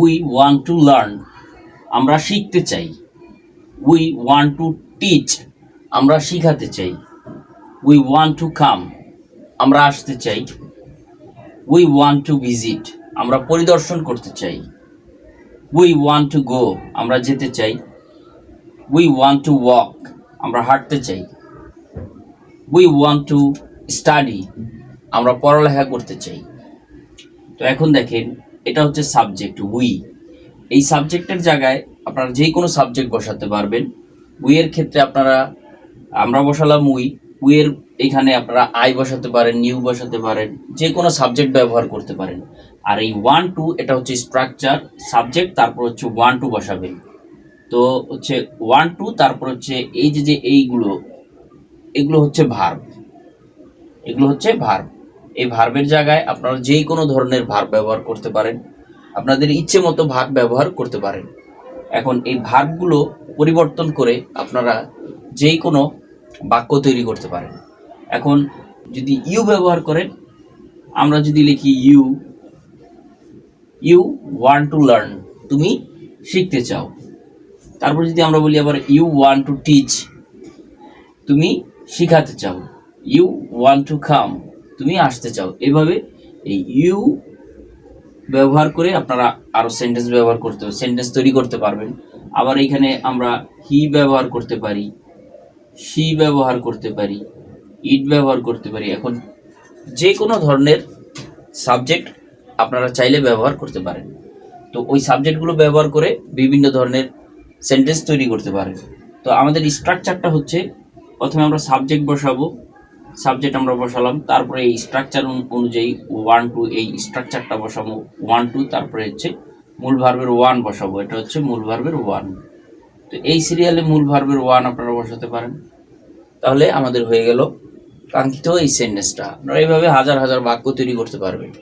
We want to learn আমরা শিখতে চাই। উই ওয়ান্ট টু টিচ আমরা শিখাতে চাই। উই ওয়ান্ট টু কাম আমরা আসতে চাই। উই ওয়ান্ট টু ভিজিট আমরা পরিদর্শন করতে চাই। উই ওয়ান্ট টু গো আমরা যেতে চাই। উই ওয়ান্ট টু ওয়াক আমরা হাঁটতে চাই। উই ওয়ান্ট টু স্টাডি আমরা পড়ালেখা করতে চাই। তো এখন দেখেন এটা হচ্ছে সাবজেক্ট উই এই সাবজেক্টের জায়গায় আপনারা যে কোনো সাবজেক্ট বসাতে পারবেন। উইয়ের ক্ষেত্রে আপনারা, আমরা বসালাম উই উইয়ের এখানে আপনারা আই বসাতে পারেন নিউ বসাতে পারেন, যে কোনো সাবজেক্ট ব্যবহার করতে পারেন। আর এই ওয়ান টু এটা হচ্ছে স্ট্রাকচার সাবজেক্ট তারপর হচ্ছে ওয়ান টু বসাবেন। তো হচ্ছে ওয়ান টু তারপর হচ্ছে এই যে যে এইগুলো, এগুলো হচ্ছে ভার্ব এগুলো হচ্ছে ভার্ব এই ভার্বের জায়গায় আপনারা যে কোনো ধরনের ভার্ব ব্যবহার করতে পারেন, আপনাদের ইচ্ছে মতো ভার্ব ব্যবহার করতে পারেন। এখন এই ভার্বগুলো পরিবর্তন করে আপনারা যেই কোনো বাক্য তৈরি করতে পারেন। এখন যদি ইউ ব্যবহার করেন, আমরা যদি লিখি you you want to learn, তুমি শিখতে চাও। তারপর যদি আমরা বলি আবার ইউ ওয়ান টু টিচ, তুমি শিখাতে চাও। You want to come. তুমি আসতে চাও। এভাবে এই ইউ ব্যবহার করে আপনারা আরও সেন্টেন্স ব্যবহার করতে সেন্টেন্স তৈরি করতে পারবেন। আবার এখানে আমরা হি ব্যবহার করতে পারি শি ব্যবহার করতে পারি ইট ব্যবহার করতে পারি। এখন যে কোনো ধরনের সাবজেক্ট আপনারা চাইলে ব্যবহার করতে পারেন। তো ওই সাবজেক্টগুলো ব্যবহার করে বিভিন্ন ধরনের সেন্টেন্স তৈরি করতে পারেন। তো আমাদের স্ট্রাকচারটা হচ্ছে, প্রথমে আমরা সাবজেক্ট বসাবো। সাবজেক্ট আমরা বসালাম, তারপরে এই স্ট্রাকচার অনুযায়ী ওয়ান টু এই স্ট্রাকচারটা বসাবো ওয়ান টু তারপরে হচ্ছে মূল ভার্বের ওয়ান বসাবো, এটা হচ্ছে মূল ভার্বের ওয়ান তো এই সিরিয়ালে মূল ভার্বের ওয়ান আপনারা বসাতে পারেন। তাহলে আমাদের হয়ে গেল কাঙ্ক্ষিত এই সেন্টেন্সটা আপনারা এইভাবে হাজার হাজার বাক্য তৈরি করতে পারবেন।